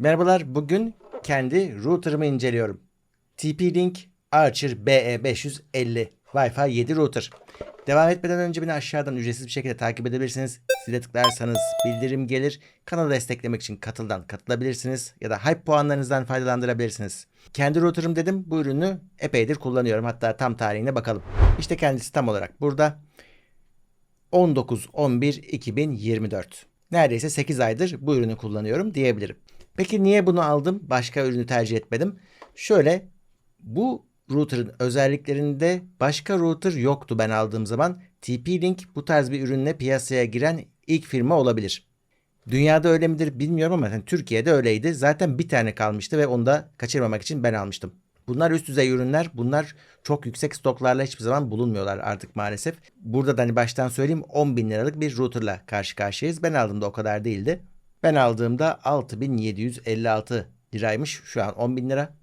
Merhabalar, bugün kendi router'ımı inceliyorum. TP-Link Archer BE550 Wi-Fi 7 router. Devam etmeden önce beni aşağıdan ücretsiz bir şekilde takip edebilirsiniz. Zile tıklarsanız bildirim gelir. Kanalı desteklemek için katıldan katılabilirsiniz. Ya da hype puanlarınızdan faydalandırabilirsiniz. Kendi router'ım dedim. Bu ürünü epeydir kullanıyorum. Hatta tam tarihine bakalım. İşte kendisi tam olarak burada. 19-11-2024. Neredeyse 8 aydır bu ürünü kullanıyorum diyebilirim. Peki niye bunu aldım? Başka ürünü tercih etmedim. Şöyle bu router'ın özelliklerinde başka router yoktu ben aldığım zaman. TP-Link bu tarz bir ürünle piyasaya giren ilk firma olabilir. Dünyada öyle midir bilmiyorum ama yani Türkiye'de öyleydi. Zaten bir tane kalmıştı ve onu da kaçırmamak için ben almıştım. Bunlar üst düzey ürünler. Bunlar çok yüksek stoklarla hiçbir zaman bulunmuyorlar artık maalesef. Burada da hani baştan söyleyeyim 10 bin liralık bir routerla karşı karşıyayız. Ben aldığımda o kadar değildi. Ben aldığımda 6756 liraymış. Şu an 10 bin lira.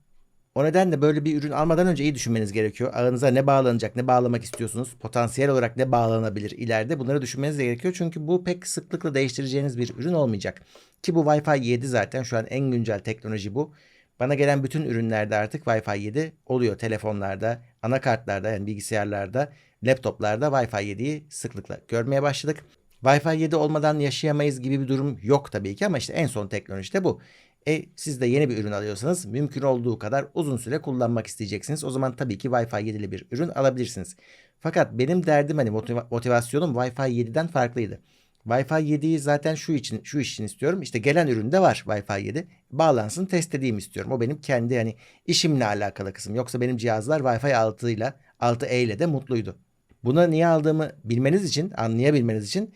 O nedenle böyle bir ürün almadan önce iyi düşünmeniz gerekiyor. Ağınıza ne bağlanacak, ne bağlamak istiyorsunuz, potansiyel olarak ne bağlanabilir ileride bunları düşünmeniz gerekiyor. Çünkü bu pek sıklıkla değiştireceğiniz bir ürün olmayacak. Ki bu Wi-Fi 7 zaten şu an en güncel teknoloji bu. Bana gelen bütün ürünlerde artık Wi-Fi 7 oluyor. Telefonlarda, anakartlarda yani bilgisayarlarda, laptoplarda Wi-Fi 7'yi sıklıkla görmeye başladık. Wi-Fi 7 olmadan yaşayamayız gibi bir durum yok tabii ki ama işte en son teknoloji de bu. E siz de yeni bir ürün alıyorsanız mümkün olduğu kadar uzun süre kullanmak isteyeceksiniz. O zaman tabii ki Wi-Fi 7'li bir ürün alabilirsiniz. Fakat benim derdim hani motiva- motivasyonum Wi-Fi 7'den farklıydı. Wi-Fi 7'yi zaten şu için şu iş için istiyorum. İşte gelen üründe var Wi-Fi 7. Bağlansın test edeyim istiyorum. O benim kendi yani işimle alakalı kısım. Yoksa benim cihazlar Wi-Fi 6 ile 6E ile de mutluydu. Buna niye aldığımı bilmeniz için, anlayabilmeniz için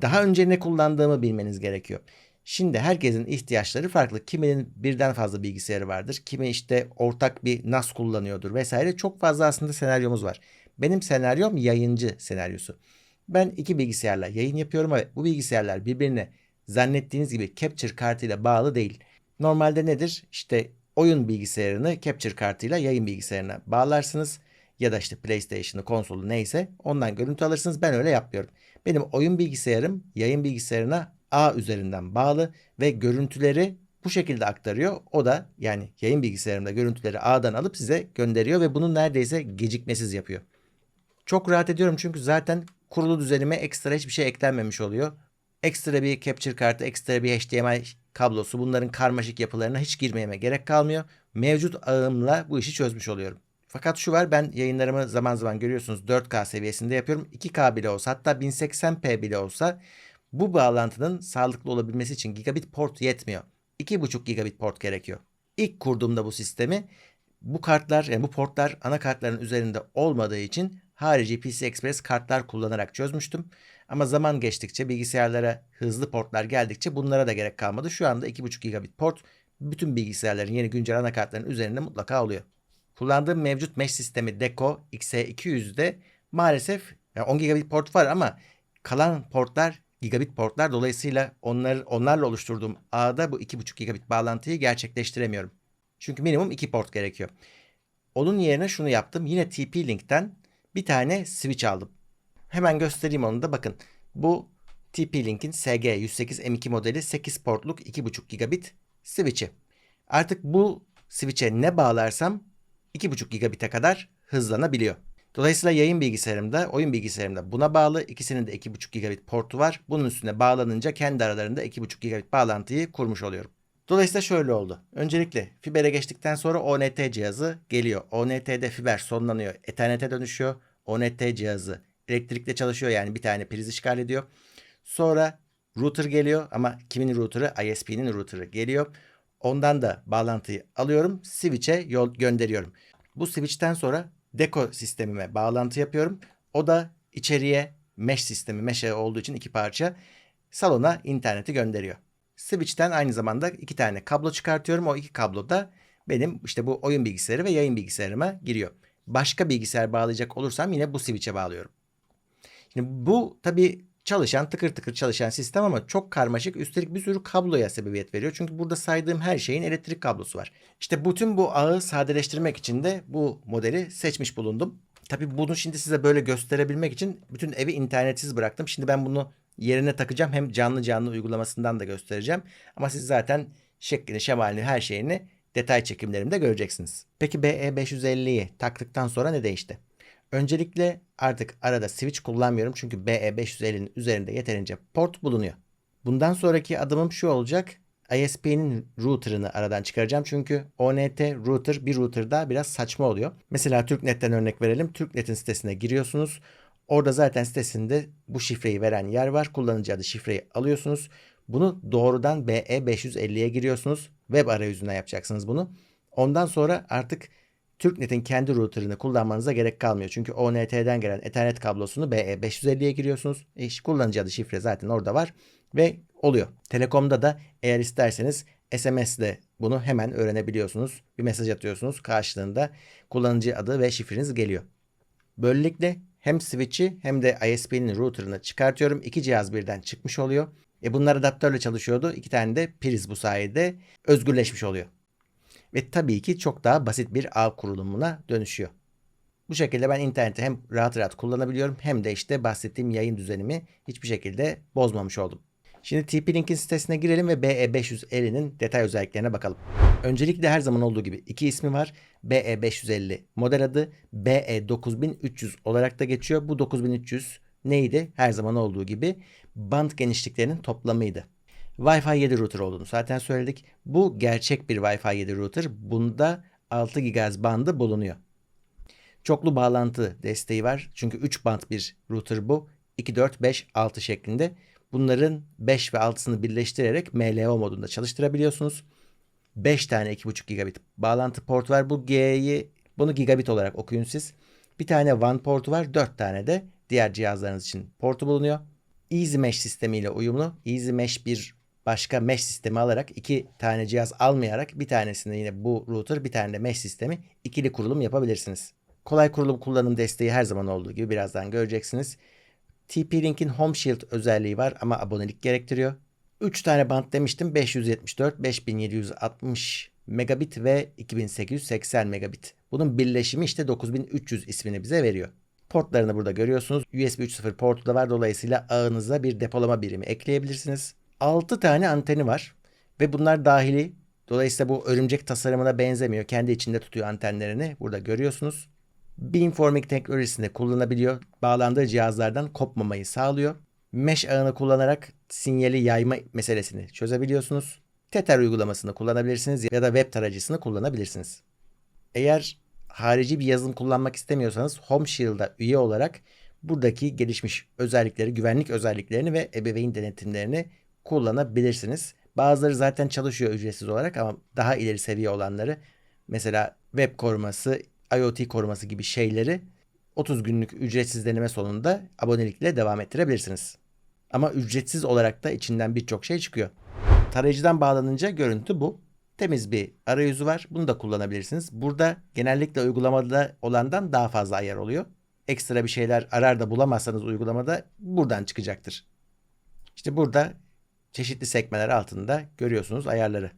daha önce ne kullandığımı bilmeniz gerekiyor. Şimdi herkesin ihtiyaçları farklı. Kiminin birden fazla bilgisayarı vardır. Kimi işte ortak bir NAS kullanıyordur vesaire. Çok fazla aslında senaryomuz var. Benim senaryom yayıncı senaryosu. Ben iki bilgisayarla yayın yapıyorum ve bu bilgisayarlar birbirine zannettiğiniz gibi capture kartıyla bağlı değil. Normalde nedir? İşte oyun bilgisayarını capture kartıyla yayın bilgisayarına bağlarsınız ya da işte PlayStation'ı, konsolu neyse ondan görüntü alırsınız. Ben öyle yapmıyorum. Benim oyun bilgisayarım yayın bilgisayarına A üzerinden bağlı ve görüntüleri bu şekilde aktarıyor. O da yani yayın bilgisayarımda görüntüleri A'dan alıp size gönderiyor ve bunu neredeyse gecikmesiz yapıyor. Çok rahat ediyorum çünkü zaten kurulu düzenime ekstra hiçbir şey eklenmemiş oluyor. Ekstra bir capture kartı, ekstra bir HDMI kablosu bunların karmaşık yapılarına hiç girmeyeme gerek kalmıyor. Mevcut ağımla bu işi çözmüş oluyorum. Fakat şu var ben yayınlarımı zaman zaman görüyorsunuz 4K seviyesinde yapıyorum. 2K bile olsa hatta 1080p bile olsa bu bağlantının sağlıklı olabilmesi için gigabit port yetmiyor. 2.5 gigabit port gerekiyor. İlk kurduğumda bu sistemi bu kartlar yani bu portlar anakartların üzerinde olmadığı için harici PC Express kartlar kullanarak çözmüştüm. Ama zaman geçtikçe bilgisayarlara hızlı portlar geldikçe bunlara da gerek kalmadı. Şu anda 2.5 gigabit port bütün bilgisayarların yeni güncel anakartların üzerinde mutlaka oluyor. Kullandığım mevcut mesh sistemi Deco XE200'de maalesef yani 10 gigabit port var ama kalan portlar gigabit portlar dolayısıyla onlar, onlarla oluşturduğum ağda bu 2.5 gigabit bağlantıyı gerçekleştiremiyorum. Çünkü minimum 2 port gerekiyor. Onun yerine şunu yaptım. Yine TP-Link'ten bir tane switch aldım. Hemen göstereyim onu da bakın. Bu TP-Link'in SG108M2 modeli 8 portluk 2.5 gigabit switch'i. Artık bu switch'e ne bağlarsam 2.5 gigabit'e kadar hızlanabiliyor. Dolayısıyla yayın bilgisayarımda, oyun bilgisayarımda buna bağlı. İkisinin de 2.5 gigabit portu var. Bunun üstüne bağlanınca kendi aralarında 2.5 gigabit bağlantıyı kurmuş oluyorum. Dolayısıyla şöyle oldu. Öncelikle fibere geçtikten sonra ONT cihazı geliyor. ONT'de fiber sonlanıyor. Ethernet'e dönüşüyor. ONT cihazı elektrikle çalışıyor yani bir tane priz işgal ediyor. Sonra router geliyor ama kimin router'ı? ISP'nin router'ı geliyor. Ondan da bağlantıyı alıyorum. Switch'e yol gönderiyorum. Bu switch'ten sonra Deco sistemime bağlantı yapıyorum. O da içeriye mesh sistemi, mesh olduğu için iki parça salona interneti gönderiyor. Switch'ten aynı zamanda iki tane kablo çıkartıyorum. O iki kablo da benim işte bu oyun bilgisayarı ve yayın bilgisayarıma giriyor. Başka bilgisayar bağlayacak olursam yine bu switch'e bağlıyorum. Şimdi bu tabii çalışan tıkır tıkır çalışan sistem ama çok karmaşık üstelik bir sürü kabloya sebebiyet veriyor. Çünkü burada saydığım her şeyin elektrik kablosu var. İşte bütün bu ağı sadeleştirmek için de bu modeli seçmiş bulundum. Tabii bunu şimdi size böyle gösterebilmek için bütün evi internetsiz bıraktım. Şimdi ben bunu yerine takacağım. Hem canlı canlı uygulamasından da göstereceğim. Ama siz zaten şeklini, şemalini, her şeyini detay çekimlerimde göreceksiniz. Peki BE550'yi taktıktan sonra ne değişti? Öncelikle artık arada switch kullanmıyorum çünkü BE550'nin üzerinde yeterince port bulunuyor. Bundan sonraki adımım şu olacak. ISP'nin router'ını aradan çıkaracağım. Çünkü ONT router bir router'da biraz saçma oluyor. Mesela TürkNet'ten örnek verelim. TürkNet'in sitesine giriyorsunuz. Orada zaten sitesinde bu şifreyi veren yer var. Kullanıcı adı şifreyi alıyorsunuz. Bunu doğrudan BE550'ye giriyorsunuz. Web arayüzünden yapacaksınız bunu. Ondan sonra artık TürkNet'in kendi router'ını kullanmanıza gerek kalmıyor. Çünkü ONT'den gelen Ethernet kablosunu BE550'ye giriyorsunuz. E, kullanıcı adı şifre zaten orada var ve oluyor. Telekom'da da eğer isterseniz SMS ile bunu hemen öğrenebiliyorsunuz. Bir mesaj atıyorsunuz. Karşılığında kullanıcı adı ve şifreniz geliyor. Böylelikle hem switch'i hem de ISP'nin router'ını çıkartıyorum. İki cihaz birden çıkmış oluyor. E bunlar adaptörle çalışıyordu. İki tane de priz bu sayede özgürleşmiş oluyor. Ve tabii ki çok daha basit bir ağ kurulumuna dönüşüyor. Bu şekilde ben interneti hem rahat rahat kullanabiliyorum hem de işte bahsettiğim yayın düzenimi hiçbir şekilde bozmamış oldum. Şimdi TP-Link'in sitesine girelim ve BE550'nin detay özelliklerine bakalım. Öncelikle her zaman olduğu gibi iki ismi var. BE550 model adı BE9300 olarak da geçiyor. Bu 9300 neydi? Her zaman olduğu gibi band genişliklerinin toplamıydı. Wi-Fi 7 router olduğunu zaten söyledik. Bu gerçek bir Wi-Fi 7 router. Bunda 6 GHz bandı bulunuyor. Çoklu bağlantı desteği var. Çünkü 3 band bir router bu. 2, 4, 5, 6 şeklinde. Bunların 5 ve 6'sını birleştirerek MLO modunda çalıştırabiliyorsunuz. 5 tane 2.5 gigabit bağlantı port var. Bu G'yi bunu gigabit olarak okuyun siz. Bir tane WAN portu var. 4 tane de diğer cihazlarınız için portu bulunuyor. Easy Mesh sistemiyle uyumlu. Easy Mesh bir başka mesh sistemi alarak iki tane cihaz almayarak bir tanesinde yine bu router bir tane de mesh sistemi ikili kurulum yapabilirsiniz. Kolay kurulum kullanım desteği her zaman olduğu gibi birazdan göreceksiniz. TP-Link'in Home Shield özelliği var ama abonelik gerektiriyor. 3 tane band demiştim. 574, 5760 megabit ve 2880 megabit. Bunun birleşimi işte 9300 ismini bize veriyor. Portlarını burada görüyorsunuz. USB 3.0 portu da var. Dolayısıyla ağınıza bir depolama birimi ekleyebilirsiniz. 6 tane anteni var ve bunlar dahili. Dolayısıyla bu örümcek tasarımına benzemiyor. Kendi içinde tutuyor antenlerini. Burada görüyorsunuz. Beamforming teknolojisini kullanabiliyor. Bağlandığı cihazlardan kopmamayı sağlıyor. Mesh ağını kullanarak sinyali yayma meselesini çözebiliyorsunuz. Tether uygulamasını kullanabilirsiniz ya da web tarayıcısını kullanabilirsiniz. Eğer harici bir yazılım kullanmak istemiyorsanız Home Shield'a üye olarak buradaki gelişmiş özellikleri, güvenlik özelliklerini ve ebeveyn denetimlerini kullanabilirsiniz. Bazıları zaten çalışıyor ücretsiz olarak ama daha ileri seviye olanları mesela web koruması, IoT koruması gibi şeyleri 30 günlük ücretsiz deneme sonunda abonelikle devam ettirebilirsiniz. Ama ücretsiz olarak da içinden birçok şey çıkıyor. Tarayıcıdan bağlanınca görüntü bu. Temiz bir arayüzü var. Bunu da kullanabilirsiniz. Burada genellikle uygulamada olandan daha fazla ayar oluyor. Ekstra bir şeyler arar da bulamazsanız uygulamada buradan çıkacaktır. İşte burada çeşitli sekmeler altında görüyorsunuz ayarları.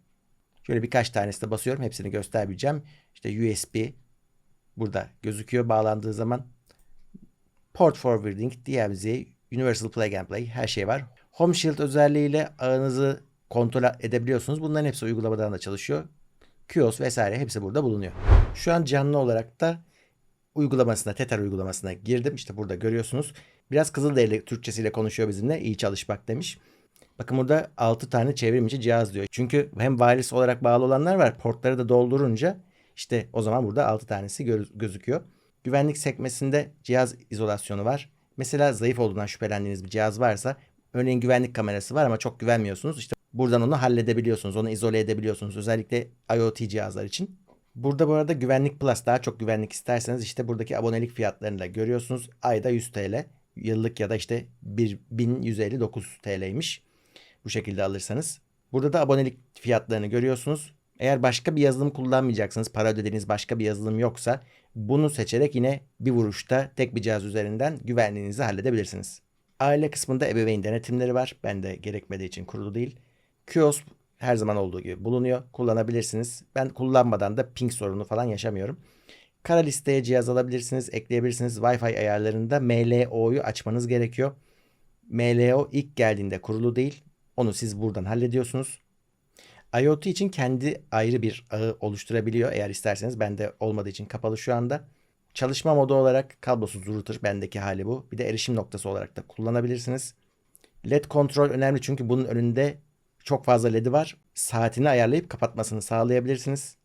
Şöyle birkaç tanesine basıyorum. Hepsini göstermeyeceğim. İşte USB burada gözüküyor bağlandığı zaman. Port forwarding, DMZ, Universal Plug and Play her şey var. Home Shield özelliğiyle ağınızı kontrol edebiliyorsunuz. Bunların hepsi uygulamadan da çalışıyor. QoS vesaire hepsi burada bulunuyor. Şu an canlı olarak da uygulamasına, Tether uygulamasına girdim. İşte burada görüyorsunuz. Biraz Kızılderili Türkçesiyle konuşuyor bizimle. İyi çalış bak demiş. Bakın burada 6 tane çevrim içi cihaz diyor. Çünkü hem wireless olarak bağlı olanlar var. Portları da doldurunca işte o zaman burada 6 tanesi gözüküyor. Güvenlik sekmesinde cihaz izolasyonu var. Mesela zayıf olduğundan şüphelendiğiniz bir cihaz varsa örneğin güvenlik kamerası var ama çok güvenmiyorsunuz. İşte buradan onu halledebiliyorsunuz. Onu izole edebiliyorsunuz. Özellikle IoT cihazlar için. Burada bu arada güvenlik plus daha çok güvenlik isterseniz işte buradaki abonelik fiyatlarını da görüyorsunuz. Ayda 100 TL. Yıllık ya da işte 1159 TL'ymiş. Bu şekilde alırsanız. Burada da abonelik fiyatlarını görüyorsunuz. Eğer başka bir yazılım kullanmayacaksınız, para ödediğiniz başka bir yazılım yoksa bunu seçerek yine bir vuruşta tek bir cihaz üzerinden güvenliğinizi halledebilirsiniz. Aile kısmında ebeveyn denetimleri var. Ben de gerekmediği için kurulu değil. QoS her zaman olduğu gibi bulunuyor. Kullanabilirsiniz. Ben kullanmadan da ping sorunu falan yaşamıyorum. Kara listeye cihaz alabilirsiniz, ekleyebilirsiniz. Wi-Fi ayarlarında MLO'yu açmanız gerekiyor. MLO ilk geldiğinde kurulu değil. Onu siz buradan hallediyorsunuz. IoT için kendi ayrı bir ağı oluşturabiliyor eğer isterseniz. Bende olmadığı için kapalı şu anda. Çalışma modu olarak kablosuz router bendeki hali bu. Bir de erişim noktası olarak da kullanabilirsiniz. LED kontrol önemli çünkü bunun önünde çok fazla LED'i var. Saatini ayarlayıp kapatmasını sağlayabilirsiniz.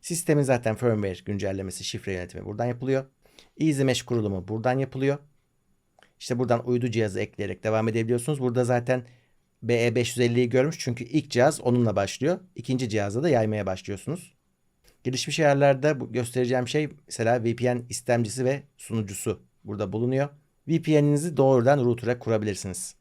Sistemin zaten firmware güncellemesi, şifre yönetimi buradan yapılıyor. Easy Mesh kurulumu buradan yapılıyor. İşte buradan uydu cihazı ekleyerek devam edebiliyorsunuz. Burada zaten BE550'yi görmüş çünkü ilk cihaz onunla başlıyor. İkinci cihazda da yaymaya başlıyorsunuz. Gelişmiş bu göstereceğim şey mesela VPN istemcisi ve sunucusu burada bulunuyor. VPN'inizi doğrudan router'a kurabilirsiniz.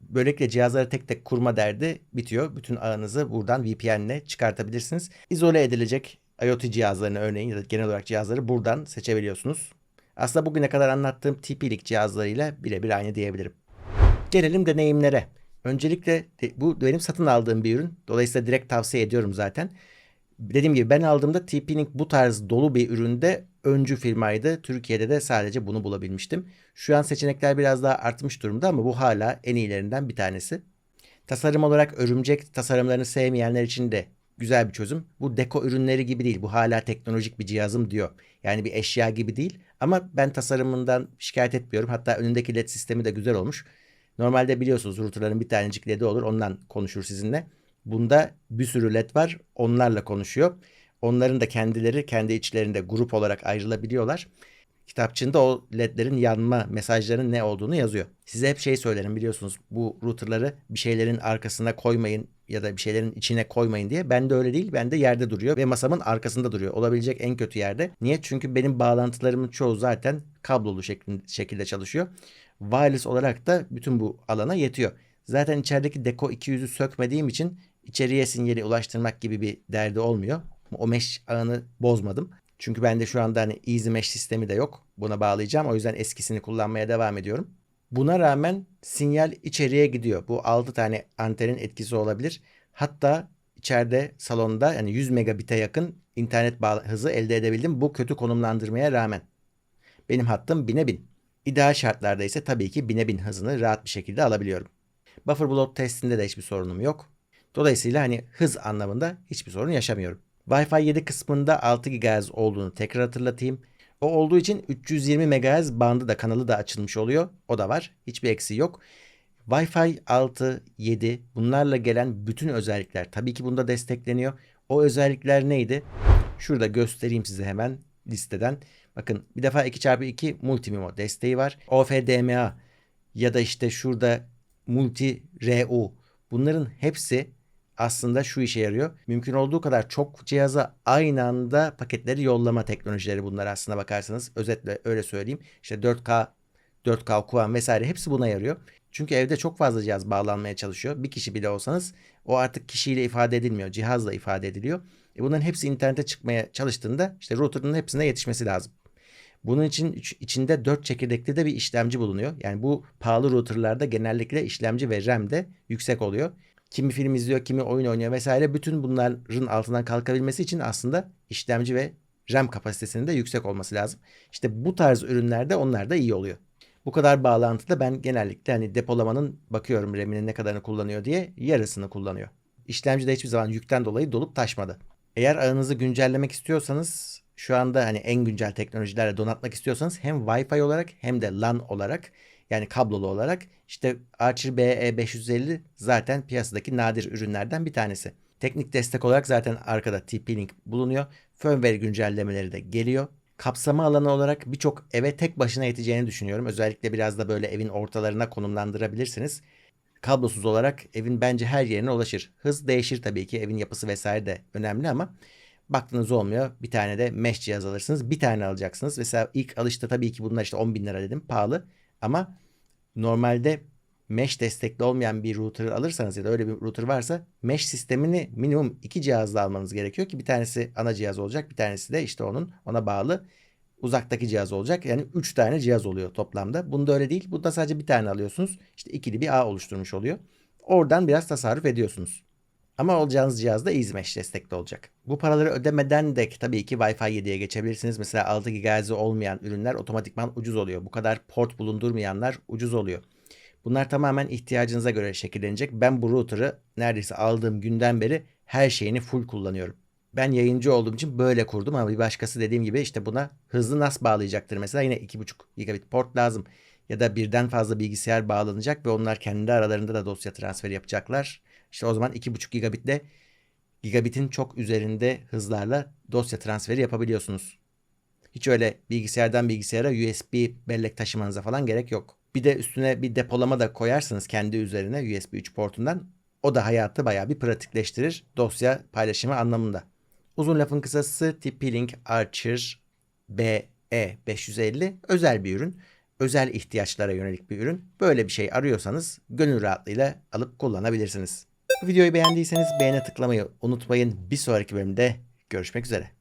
Böylelikle cihazları tek tek kurma derdi bitiyor. Bütün ağınızı buradan VPN ile çıkartabilirsiniz. İzole edilecek IoT cihazlarını örneğin ya da genel olarak cihazları buradan seçebiliyorsunuz. Aslında bugüne kadar anlattığım TP-Link cihazlarıyla birebir aynı diyebilirim. Gelelim deneyimlere. Öncelikle bu benim satın aldığım bir ürün. Dolayısıyla direkt tavsiye ediyorum zaten. Dediğim gibi ben aldığımda TP-Link bu tarz dolu bir üründe öncü firmaydı. Türkiye'de de sadece bunu bulabilmiştim. Şu an seçenekler biraz daha artmış durumda ama bu hala en iyilerinden bir tanesi. Tasarım olarak örümcek tasarımlarını sevmeyenler için de güzel bir çözüm. Bu deko ürünleri gibi değil. Bu hala teknolojik bir cihazım diyor. Yani bir eşya gibi değil. Ama ben tasarımından şikayet etmiyorum. Hatta önündeki led sistemi de güzel olmuş. Normalde biliyorsunuz routerların bir tanecik ledi olur. Ondan konuşur sizinle. Bunda bir sürü led var. Onlarla konuşuyor. Onların da kendileri kendi içlerinde grup olarak ayrılabiliyorlar. Kitapçığında o ledlerin yanma mesajlarının ne olduğunu yazıyor. Size hep şey söylerim biliyorsunuz bu routerları bir şeylerin arkasına koymayın ya da bir şeylerin içine koymayın diye. Ben de öyle değil. Ben de yerde duruyor ve masamın arkasında duruyor. Olabilecek en kötü yerde. Niye? Çünkü benim bağlantılarımın çoğu zaten kablolu şekilde çalışıyor. Wireless olarak da bütün bu alana yetiyor. Zaten içerideki Deco 200'ü sökmediğim için içeriye sinyali ulaştırmak gibi bir derdi olmuyor. O mesh ağını bozmadım. Çünkü bende şu anda hani Easy Mesh sistemi de yok. Buna bağlayacağım. O yüzden eskisini kullanmaya devam ediyorum. Buna rağmen sinyal içeriye gidiyor. Bu 6 tane antenin etkisi olabilir. Hatta içeride salonda yani 100 megabit'e yakın internet hızı elde edebildim. Bu kötü konumlandırmaya rağmen. Benim hattım 1000'e 1000. İdeal şartlarda ise tabii ki 1000'e 1000 hızını rahat bir şekilde alabiliyorum. Buffer bloat testinde de hiçbir sorunum yok. Dolayısıyla hani hız anlamında hiçbir sorun yaşamıyorum. Wi-Fi 7 kısmında 6 GHz olduğunu tekrar hatırlatayım. O olduğu için 320 MHz bandı da kanalı da açılmış oluyor. O da var. Hiçbir eksiği yok. Wi-Fi 6, 7 bunlarla gelen bütün özellikler tabii ki bunda destekleniyor. O özellikler neydi? Şurada göstereyim size hemen listeden. Bakın bir defa 2x2 multimimo desteği var. OFDMA ya da işte şurada multi RU bunların hepsi aslında şu işe yarıyor. Mümkün olduğu kadar çok cihaza aynı anda paketleri yollama teknolojileri bunlar aslında bakarsanız. Özetle öyle söyleyeyim. İşte 4K, 4K QAM vesaire hepsi buna yarıyor. Çünkü evde çok fazla cihaz bağlanmaya çalışıyor. Bir kişi bile olsanız o artık kişiyle ifade edilmiyor. Cihazla ifade ediliyor. E bunların hepsi internete çıkmaya çalıştığında işte router'ın hepsine yetişmesi lazım. Bunun için içinde 4 çekirdekli de bir işlemci bulunuyor. Yani bu pahalı router'larda genellikle işlemci ve RAM de yüksek oluyor kimi film izliyor, kimi oyun oynuyor vesaire. Bütün bunların altından kalkabilmesi için aslında işlemci ve RAM kapasitesinin de yüksek olması lazım. İşte bu tarz ürünlerde onlar da iyi oluyor. Bu kadar bağlantıda ben genellikle hani depolamanın bakıyorum RAM'inin ne kadarını kullanıyor diye yarısını kullanıyor. İşlemci de hiçbir zaman yükten dolayı dolup taşmadı. Eğer ağınızı güncellemek istiyorsanız şu anda hani en güncel teknolojilerle donatmak istiyorsanız hem Wi-Fi olarak hem de LAN olarak yani kablolu olarak işte Archer BE550 zaten piyasadaki nadir ürünlerden bir tanesi. Teknik destek olarak zaten arkada TP-Link bulunuyor. Firmware güncellemeleri de geliyor. Kapsama alanı olarak birçok eve tek başına yeteceğini düşünüyorum. Özellikle biraz da böyle evin ortalarına konumlandırabilirsiniz. Kablosuz olarak evin bence her yerine ulaşır. Hız değişir tabii ki. Evin yapısı vesaire de önemli ama baktığınız olmuyor. Bir tane de mesh cihaz alırsınız. Bir tane alacaksınız. Mesela ilk alışta tabii ki bunlar işte 10 bin lira dedim. Pahalı. Ama normalde mesh destekli olmayan bir router alırsanız ya da öyle bir router varsa mesh sistemini minimum iki cihazla almanız gerekiyor ki bir tanesi ana cihaz olacak bir tanesi de işte onun ona bağlı uzaktaki cihaz olacak. Yani 3 tane cihaz oluyor toplamda. Bunda öyle değil. Bunda sadece bir tane alıyorsunuz. İşte ikili bir ağ oluşturmuş oluyor. Oradan biraz tasarruf ediyorsunuz. Ama alacağınız cihaz da EasyMesh destekli olacak. Bu paraları ödemeden de tabii ki Wi-Fi 7'ye geçebilirsiniz. Mesela 6 GHz olmayan ürünler otomatikman ucuz oluyor. Bu kadar port bulundurmayanlar ucuz oluyor. Bunlar tamamen ihtiyacınıza göre şekillenecek. Ben bu router'ı neredeyse aldığım günden beri her şeyini full kullanıyorum. Ben yayıncı olduğum için böyle kurdum ama bir başkası dediğim gibi işte buna hızlı NAS bağlayacaktır. Mesela yine 2.5 gigabit port lazım. Ya da birden fazla bilgisayar bağlanacak ve onlar kendi aralarında da dosya transferi yapacaklar. İşte o zaman 2.5 gigabitle gigabitin çok üzerinde hızlarla dosya transferi yapabiliyorsunuz. Hiç öyle bilgisayardan bilgisayara USB bellek taşımanıza falan gerek yok. Bir de üstüne bir depolama da koyarsınız kendi üzerine USB 3 portundan. O da hayatı bayağı bir pratikleştirir dosya paylaşımı anlamında. Uzun lafın kısası TP-Link Archer BE550 özel bir ürün. Özel ihtiyaçlara yönelik bir ürün. Böyle bir şey arıyorsanız gönül rahatlığıyla alıp kullanabilirsiniz. Videoyu beğendiyseniz beğene tıklamayı unutmayın. Bir sonraki bölümde görüşmek üzere.